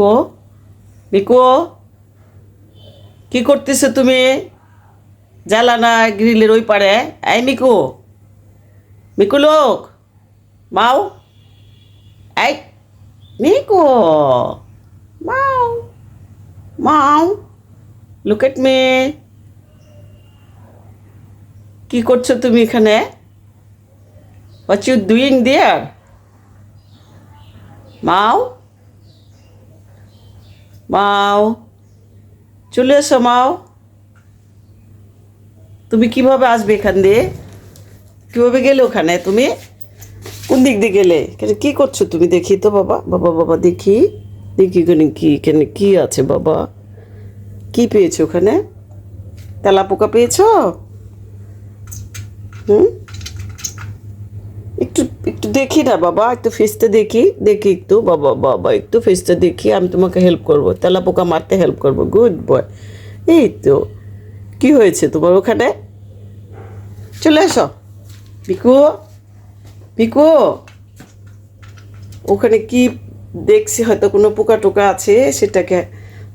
মিকো মিকো কি করতেছো তুমি? জ্বালানা গ্রিলের ওই পারে এই মিকু মিকু লোক, মাও। এই মিকু, মাও মাও লুক এট মি কি করছ তুমি এখানে? হোয়াট ইউ ডুইং দেয়ার মাও মাও, চলে এসো মাও। তুমি কীভাবে আসবে এখান দিয়ে? কীভাবে গেলে ওখানে তুমি? কোন দিক দিয়ে গেলে? কি করছ তুমি? দেখি তো বাবা। বাবা বাবা, দেখি। দেখি এখানে কি এখানে কি আছে বাবা? কি পেয়েছ ওখানে? তেলা পোকা পেয়েছ? হুম? একটু একটু দেখি না, বাবা, একটু ফেসটা দেখি দেখি একটু, বাবা বাবা, একটু ফেসটা দেখি, আমি তোমাকে হেল্প করব। তেলা পোকা মারতে হেল্প করব গুড বয় এই তো, কি হয়েছে তোমার ওখানে? চলে এসো। পিকু পিকু ওখানে কি দেখছি, হয়তো কোনো পোকা টোকা আছে, সেটাকে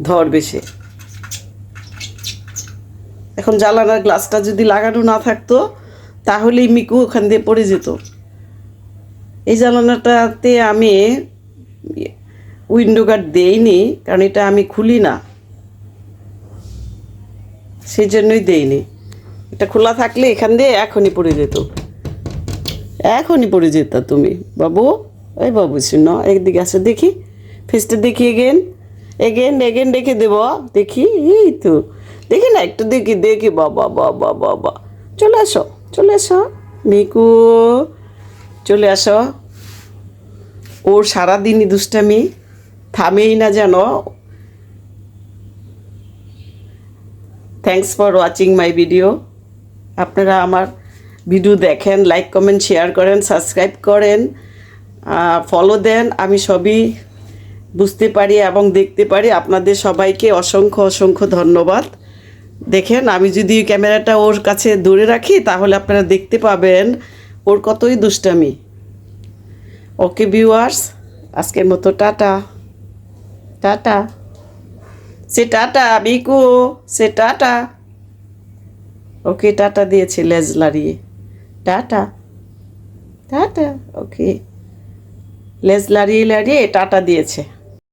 ধরবে সে এখন জ্বালানার গ্লাসটা যদি লাগানো না থাকতো, তাহলেই মিকু ওখান দিয়ে পড়ে যেত। এই জ্বালানাটাতে আমি উইন্ডো গার্ড দেইনি, কারণ এটা আমি খুলি না। সেই জন্যই দেইনি। এটা খোলা থাকলে এখান দিয়ে এখনই পড়ে যেত। এখনই পড়ে যেত তুমি। বাবু, এই বাবু শুনো একদিকে আসো, দেখি। ফেসটা দেখি এগেন এগেন এগেন দেখে দেব। দেখি, এই তো। দেখি না, একটু দেখি দেখি বাবা বাবা বাবা। চলে আসো চলে আসো। মিকু চলে আসো। ওর সারাদিনই দুষ্টামি, থামেই না যেন। Thanks for watching my video আপনারা আমার ভিডিও দেখেন লাইক কমেন্ট শেয়ার করেন সাবস্ক্রাইব করেন ফলো দেন। আমি সবই বুঝতে পারি এবং দেখতে পারি। আপনাদের সবাইকে অসংখ্য অসংখ্য ধন্যবাদ। দেখেন, আমি যদি ক্যামেরাটা ওর কাছে দূরে রাখি, তাহলে আপনারা দেখতে পাবেন ওর কতই দুষ্টামি। ওকে ভিউয়ার্স আজকের মতো tata tata say tata Biku say tata ওকে টাটা দিয়েছে লেজ লাড়িয়ে টাটা টাটা ওকে লেজ লাড়িয়ে লাড়িয়ে টাটা দিয়েছে।